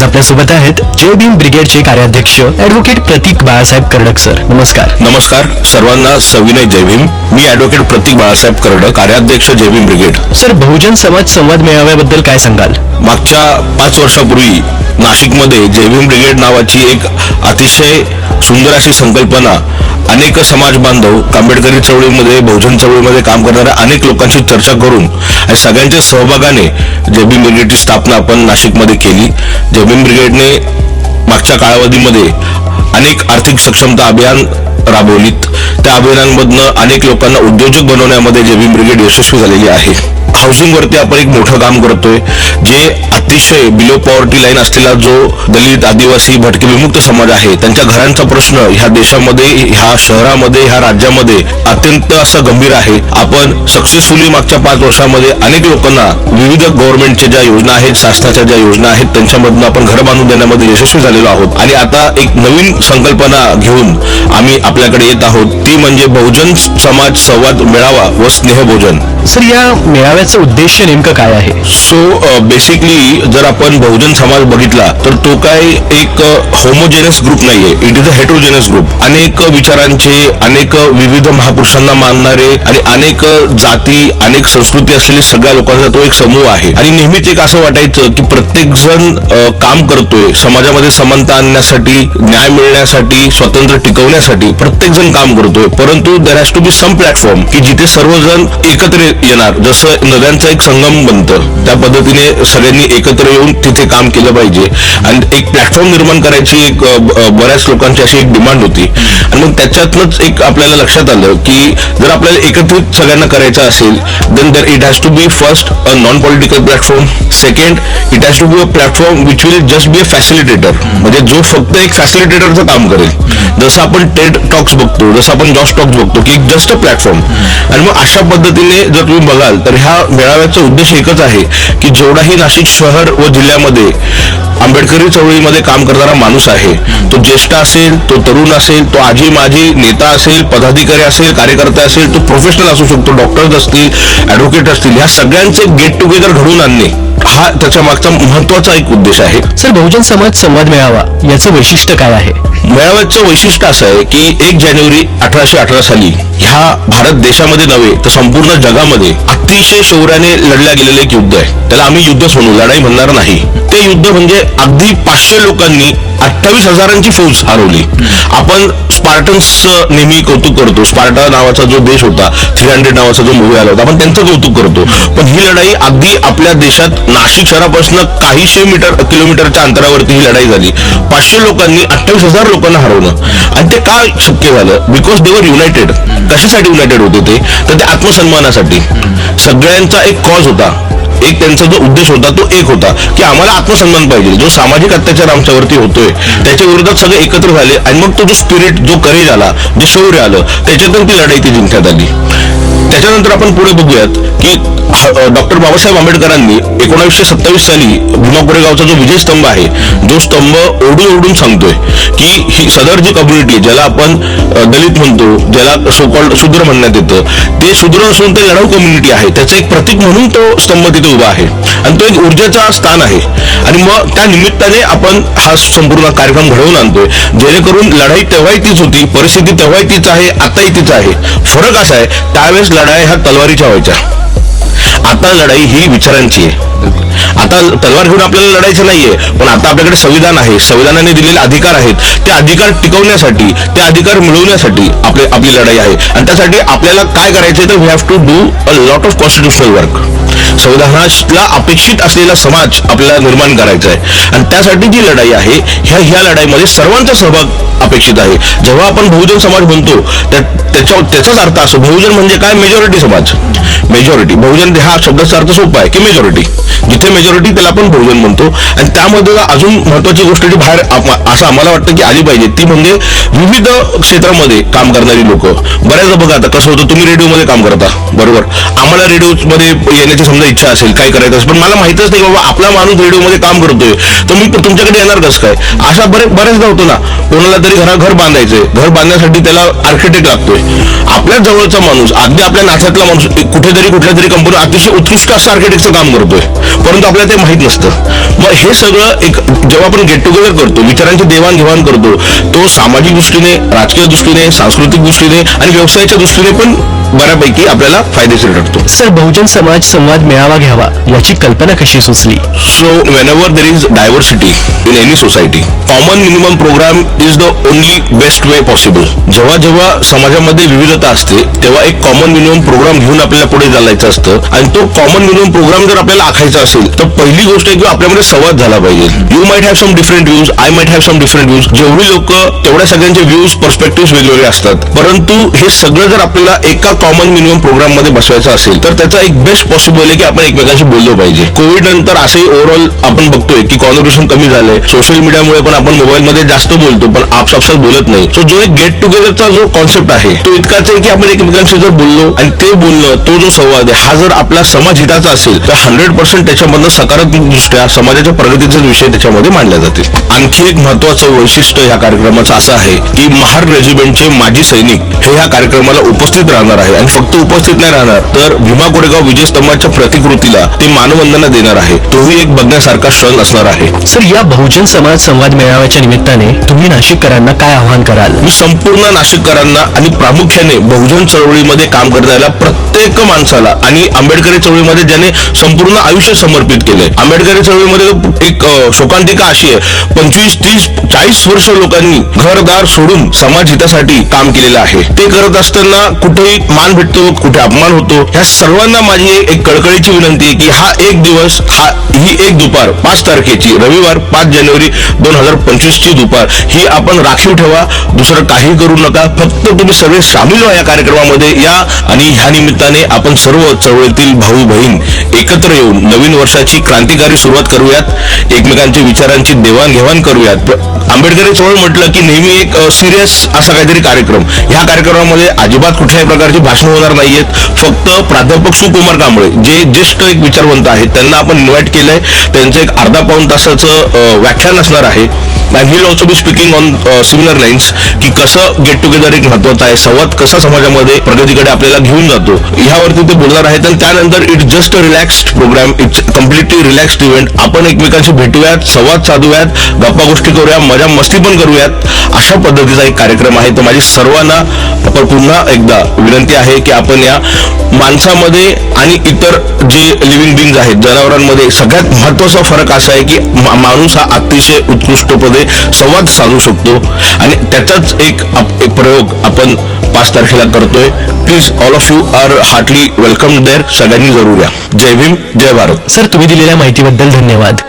आज आपल्यासोबत आहेत जय भीम ब्रिगेडचे कार्याध्यक्ष ऍडव्होकेट प्रतीक बाळासाहेब कर्डक सर. नमस्कार. नमस्कार. सर्वांना सविनय जय भीम मी ॲडव्होकेट प्रतीक बाळासाहेब करड कार्याध्यक्ष जय भीम ब्रिगेड. सर बहुजन समाज संवाद मेळाव्याबद्दल काय सांगाल? मागच्या पाच वर्षापूर्वी नाशिकमध्ये जयभीम ब्रिगेड नावाची एक अतिशय सुंदर अशी संकल्पना अनेक समाज बांधव आंबेडकरी चळवळीमध्ये बहुजन चळवळीमध्ये काम करणाऱ्या अनेक लोकांशी चर्चा करून आणि सगळ्यांच्या सहभागाने जयभीम ब्रिगेडची स्थापना आपण नाशिकमध्ये केली. जयभीम ब्रिगेडने मागच्या कालावधीमध्ये अनेक आर्थिक सक्षमता अभियान राबवलीत. त्या अभियानांमधनं अनेक लोकांना उद्योजक बनवण्यामध्ये जयभीम ब्रिगेड यशस्वी झालेली आहे. हाऊसिंग वरती आपण एक मोठं काम करतोय जे अतिशय बिलो पॉवर्टी लाईन असलेला जो दलित आदिवासी भटके विमुक्त समाज आहे त्यांच्या घरांचा प्रश्न ह्या देशामध्ये ह्या शहरामध्ये ह्या राज्यामध्ये अत्यंत असा गंभीर आहे. आपण सक्सेसफुली मागच्या पाच वर्षामध्ये अनेक लोकांना विविध गव्हर्नमेंटच्या ज्या योजना आहेत शासनाच्या ज्या योजना आहेत त्यांच्यामधून आपण घर बांधून देण्यामध्ये यशस्वी झालेलो आहोत. आणि आता एक नवीन संकल्पना घेऊन आम्ही आपल्याकडे येत आहोत. ती म्हणजे बहुजन समाज संवाद मेळावा व स्नेहभोजन. सर या मेळाव्याचं उद्देश नेमकं काय आहे? सो बेसिकली uh, जर आपण बहुजन समाज बघितला तर तो काय एक uh, होमोजेनस ग्रुप नाहीये. It is a heterogeneous group अनेक विचारांचे अनेक uh, विविध महापुरुषांना मानणारे आणि अनेक जाती अनेक संस्कृती असलेले सगळ्या लोकांचा तो एक समूह आहे. आणि नेहमीच एक असं वाटायचं की प्रत्येक जण काम करतोय. समाजामध्ये समानता आणण्यासाठी न्याय मिळण्यासाठी स्वातंत्र्य टिकवण्यासाठी प्रत्येक जण काम करतोय. परंतु there has to be some platform की जिथे सर्वजण एकत्र येणार. जसं सगळ्यांचा एक संगम बनतं. त्या पद्धतीने सगळ्यांनी एकत्र येऊन तिथे काम केलं पाहिजे. आणि एक प्लॅटफॉर्म निर्माण करायची एक बऱ्याच लोकांची अशी एक डिमांड होती. आणि मग त्याच्यातनंच एक आपल्याला लक्षात आलं की जर आपल्याला एकत्रित सगळ्यांना करायचं असेल then there it has to be first a non political platform second it has to be a platform which will just be a facilitator म्हणजे जो फक्त एक फॅसिलिटेटरचं काम करेल. जसं आपण टेड टॉक्स बघतो जसं आपण जॉस टॉक्स बघतो की एक जस्ट अ प्लॅटफॉर्म आणि मग अशा पद्धतीने जर तुम्ही बघाल तर ह्या मेळाव्याचा उद्देश एकच आहे की जेवढाही नाशिक शहर व जिल्ह्यामध्ये आंबेडकरी चळवळीमध्ये काम करणारा माणूस आहे तो ज्येष्ठ असेल तो तरुण असेल तो आजी माजी नेता असेल पदाधिकारी असेल कार्यकर्ता असेल तो प्रोफेशनल असू शकतो डॉक्टर्स असतील ॲडव्होकेट असतील ह्या सगळ्यांचे गेट टुगेदर घडवून आणणे. हा त्याच्या मागचा महत्त्वाचा एक उद्देश आहे. सर बहुजन समाज संवाद मेळावा याचं वैशिष्ट्य काय आहे? मेळाव्याचं वैशिष्ट्य असं आहे की एक जानेवारी अठराशे अठरा साली ह्या भारत देशामध्ये नव्हे तर संपूर्ण जगामध्ये अतिशय शौर्याने लढल्या गेलेलं एक युद्ध आहे. त्याला आम्ही युद्ध सोडू लढाई म्हणणार नाही. ते युद्ध म्हणजे अगदी पाचशे लोकांनी अठ्ठावीस हजारांची फौज हरवली. आपण स्पार्टन्सचं नेहमी कौतुक करतो. स्पार्टा नावाचा जो देश होता थ्री हंड्रेड नावाचा जो मूवी आला होता आपण त्यांचं कौतुक करतो. पण ही लढाई अगदी आपल्या देशात नाशिक शहरापासून काहीशे मीटर किलोमीटरच्या अंतरावरती ही लढाई झाली. पाचशे लोकांनी अठ्ठावीस हजार लोकांना हरवलं. आणि ते का शक्य झालं? बिकॉज देवर युनायटेड कशासाठी युनायटेड होते ते? तर ते आत्मसन्मानासाठी. सगळ्यांचा एक कॉज होता. एक त्यांचा जो उद्देश होता तो एक होता की आम्हाला आत्मसन्मान पाहिजे. जो सामाजिक अत्याचार आमच्यावरती होतोय त्याच्या विरोधात सगळे एकत्र झाले आणि मग तो जो स्पिरिट जो करेज आला जे शौर्य आलं त्याच्यातून ती लढाई ती जिंकण्यात आली. त्याच्यानंतर आपण पुढे बघूयात की डॉक्टर बाबासाहेब आंबेडकरांनी एकोणावीसशे सत्तावीस साली भीमा कोरेगावचा जो विजय स्तंभ आहे जो स्तंभ ओढून ओढून सांगतोय की ही सदर जी कम्युनिटी ज्याला आपण दलित म्हणतो ज्याला सोकॉल्ड शूद्र म्हणण्यात येतं ते शूद्र असून ते लढाऊ कम्युनिटी आहे त्याचं एक प्रतीक म्हणून तो स्तंभ तिथे उभा आहे. आणि तो एक ऊर्जेचा स्थान आहे. आणि मग त्या निमित्ताने आपण हा संपूर्ण कार्यक्रम घडवून आणतोय जेणेकरून लढाई तेव्हाही तीच होती परिस्थिती तेव्हाही तीच आहे आताही तीच आहे. फरक असा आहे त्यावेळेस लढाई ह्या तलवारीच्या व्हायच्या. आता लढाई ही विचारांची आहे. आता तलवार घेऊन आपल्याला लढायचं नाहीये पण आता आपल्याकडे संविधान आहे. संविधानाने दिलेले अधिकार आहेत. ते अधिकार टिकवण्यासाठी ते अधिकार मिळवण्यासाठी आपले आपली लढाई आहे. आणि त्यासाठी आपल्याला काय करायचं तर we have to do a lot of constitutional work संविधानाला अपेक्षित असलेला समाज आपल्याला निर्माण करायचा आहे आणि त्यासाठी जी लढाई आहे ह्या ह्या लढाईमध्ये सर्वांचा सहभाग अपेक्षित आहे. जेव्हा आपण बहुजन समाज म्हणतो त्या- त्याचाच अर्थ असो बहुजन म्हणजे काय? मेजॉरिटी समाज. मेजॉरिटी बहुजन हा शब्दाचा अर्थ सोपा आहे की मेजॉरिटी जिथे मेजॉरिटी त्याला आपण बहुजन म्हणतो. आणि त्यामध्ये अजून महत्वाची गोष्ट जी बाहेर असं आम्हाला वाटतं की आली पाहिजे ती म्हणजे विविध क्षेत्रामध्ये काम करणारी लोक. बऱ्याचदा बघा आता कसं होतं तुम्ही रेडिओमध्ये काम करता. बरोबर? आम्हाला रेडिओमध्ये येण्याची समजा इच्छा असेल काय करायचं असेल. पण मला माहितच नाही बाबा आपला माणूस रेडिओमध्ये काम करतोय. तर मी तुमच्याकडे येणार कसं काय? अशा बरेच बरेचदा होतो ना कोणाला तरी घरा घर बांधायचंय. घर बांधण्यासाठी त्याला आर्किटेक्ट लागतोय. आपल्या जवळचा माणूस अगदी आपल्या नात्यातला माणूस कुठेतरी कुठल्या तरी कंपनी अतिशय उत्कृष्ट असं आर्किटेक्टचं काम करतोय. परंतु आपल्याला ते माहीत नसतं. मग हे सगळं एक जेव्हा आपण गेट टुगेदर करतो विचारांची देवाणघेवाण करतो तो सामाजिक दृष्टीने राजकीय दृष्टीने सांस्कृतिक दृष्टीने आणि व्यवसायाच्या दृष्टीने पण बऱ्यापैकी आपल्याला फायदेशीर ठरतो. सर बहुजन समाज संवाद मेळावा घ्यावा याची कल्पना कशी सुचली? So whenever there is diversity in any society, common minimum program is the only best way possible. जेव्हा जेव्हा समाजामध्ये विविधता असते तेव्हा एक कॉमन मिनिमम प्रोग्राम घेऊन आपल्याला पुढे चालायचं असतं. आणि तो कॉमन मिनिमम प्रोग्राम जर आपल्याला आखायचा असेल तर पहिली गोष्ट आहे की आपल्यामध्ये संवाद झाला पाहिजे. You might have some different views I might have some different views जेवढी लोक तेवढ्या सगळ्यांचे व्ह्यूज पर्स्पेक्टिव्ह वेगवेगळे असतात. परंतु हे सगळं जर आपल्याला एका कॉमन मिनिमम प्रोग्राममध्ये बसवायचा असेल तर त्याचा एक बेस्ट पॉसिबल आहे की आपण एकमेकांशी बोललो पाहिजे. कोविड नंतर असे ओव्हरऑल आपण बघतोय की कॉन्व्हर्सेशन कमी झालंय. सोशल मीडियामुळे पण आपण मोबाईल मध्ये जास्त बोलतो पण आपसापसात बोलत नाही. सो जो एक गेट टुगेदरचा जो कॉन्सेप्ट आहे तो इतकाच आहे की आपण एकमेकांशी जर बोललो आणि ते बोलणं तो जो संवाद आहे हा जर आपला समाज हिताचा असेल तर हंड्रेड पर्सेंट त्याच्यामधनं सकारात्मक दृष्ट्या समाजाच्या प्रगतीचे विषय त्याच्यामध्ये मांडल्या जातील आणखी एक महत्वाचं वैशिष्ट्य या कार्यक्रमाचं असं आहे की महार रेजिमेंटचे माजी सैनिक हे या कार्यक्रमाला उपस्थित राहणार आहे. आणि फक्त उपस्थित नाही राहणार तर भीमा कोरेगाव विजय स्तंभाच्या प्रतिकृतीला ते मानवंदना देणार आहे. तोही एक बघण्यासारखा क्षण असणार आहे. सर या बहुजन समाज संवाद मेळाव्याच्या निमित्ताने तुम्ही नाशिककरांना काय आवाहन कराल? मी संपूर्ण नाशिककरांना आणि प्रामुख्याने बहुजन चळवळीमध्ये काम करणाऱ्या प्रत्येक माणसाला आणि आंबेडकरी चळवळीमध्ये ज्याने संपूर्ण आयुष्य समर्पित केलंय. आंबेडकरी चळवळीमध्ये एक शोकांतिका अशी आहे. पंचवीस तीस चाळीस वर्ष लोकांनी घरदार सोडून समाज हितासाठी काम केलेलं आहे. ते करत असताना कुठेही मान भेटतो कुठे अपमान होतो ह्या सर्वांना माझी एक कळकळीची विनंती आहे की हा एक दिवस हा ही एक दुपार पाच तारखेची रविवार पाच जानेवारी दोन हजार पंचवीस ची दुपार ही आपण राखीव ठेवा दुसरं काही करू नका फक्त तुम्ही सगळे सामील व्हा या कार्यक्रमामध्ये या आणि ह्या निमित्ताने आपण सर्व चळवळीतील भाऊ बहीण एकत्र येऊन नवीन वर्षाची क्रांतिकारी सुरुवात करूयात एकमेकांच्या विचारांची देवाणघेवाण करूयात. आंबेडकरी चळवळ म्हटलं की नेहमी एक सिरियस असा काहीतरी कार्यक्रम. ह्या कार्यक्रमामध्ये अजिबात कुठल्याही प्रकारची भाषण होणार नाहीयेत. फक्त प्राध्यापक सुकुमार कांबळे जे ज्येष्ठ एक विचारवंत आहेत त्यांना आपण इन्व्हाइट केलंय. त्यांचं एक अर्धा पाऊन तासाचं व्याख्यान असणार आहे. And he also be speaking on similar lines की कसं गेट टुगेदर एक महत्वाचं आहे. संवाद कसा समाजामध्ये प्रगतीकडे आपल्याला घेऊन जातो. ह्यावरती ते बोलणार आहेत आणि त्यानंतर it's just a relaxed programme it's completely relaxed event आपण एकमेकांशी भेटूयात संवाद साधूयात गप्पा गोष्टी करूया मजा मस्ती पण करूयात. अशा पद्धतीचा एक कार्यक्रम आहे. तर माझी सर्वांना आपण पुन्हा एकदा विनंती आहे की आपण या माणसामध्ये आणि इतर जे लिव्हिंग बिंग्स आहेत जनावरांमध्ये सगळ्यात महत्त्वाचा फरक असा आहे की मा- माणूस हा अतिशय उत्कृष्टपणे संवाद साधू शकतो आणि त्याचाच एक आप- एक प्रयोग आपण पाच तारखेला करतोय. Please all of you are heartily welcome there सगळ्यांनी जरूर या. जय भीम जय भारत. सर तुम्ही दिलेल्या माहितीबद्दल धन्यवाद.